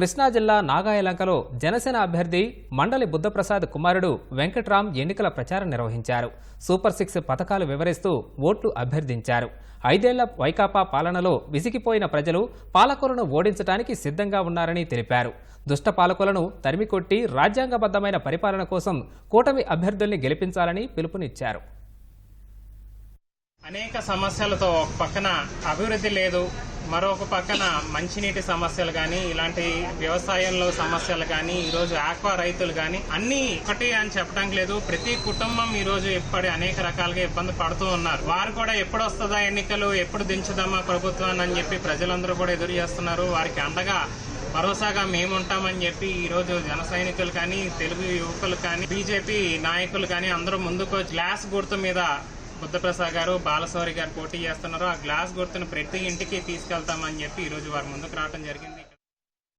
కృష్ణా జిల్లా నాగాయలంకలో జనసేన అభ్యర్థి మండలి బుద్ధప్రసాద్ కుమారుడు వెంకట్రామ్ ఎన్నికల ప్రచారం నిర్వహించారు. సూపర్ సిక్స్ పథకాలు వివరిస్తూ ఓట్లు అభ్యర్థించారు. ఐదేళ్ళ వైకాపా పాలనలో విసిగిపోయిన ప్రజలు పాలకులను ఓడించడానికి సిద్ధంగా ఉన్నారని తెలిపారు. దుష్ట పాలకులను తరిమికొట్టి రాజ్యాంగబద్ధమైన పరిపాలన కోసం కూటమి అభ్యర్థుల్ని గెలిపించాలని పిలుపునిచ్చారు. అనేక సమస్యలతో ఒక పక్కన అభివృద్ధి లేదు మరొక పక్కన మంచినీటి సమస్యలు కానీ ఇలాంటి వ్యవసాయంలో సమస్యలు కానీ ఈరోజు ఆక్వా రైతులు కానీ అన్ని ఒకటి అని చెప్పడానికి లేదు. ప్రతి కుటుంబం ఈరోజు ఇప్పటి అనేక రకాలుగా ఇబ్బంది పడుతూ ఉన్నారు. వారు కూడా ఎప్పుడు వస్తుందా ఎన్నికలు ఎప్పుడు దించుదామా ప్రభుత్వాన్ని అని చెప్పి ప్రజలందరూ కూడా ఎదురు చేస్తున్నారు. వారికి అండగా భరోసాగా మేముంటామని చెప్పి ఈరోజు జన సైనికులు కానీ తెలుగు యువకులు కానీ బీజేపీ నాయకులు కానీ అందరూ ముందుకు గ్లాస్ గుర్తు మీద బుద్ధప్రసాద్ గారు బాలశౌరి గారు పోటీ చేస్తున్నారు. ఆ గ్లాస్ గుర్తును ప్రతి ఇంటికి తీసుకెళ్తామని చెప్పి ఈ రోజు వారి ముందుకు రావడం జరిగింది.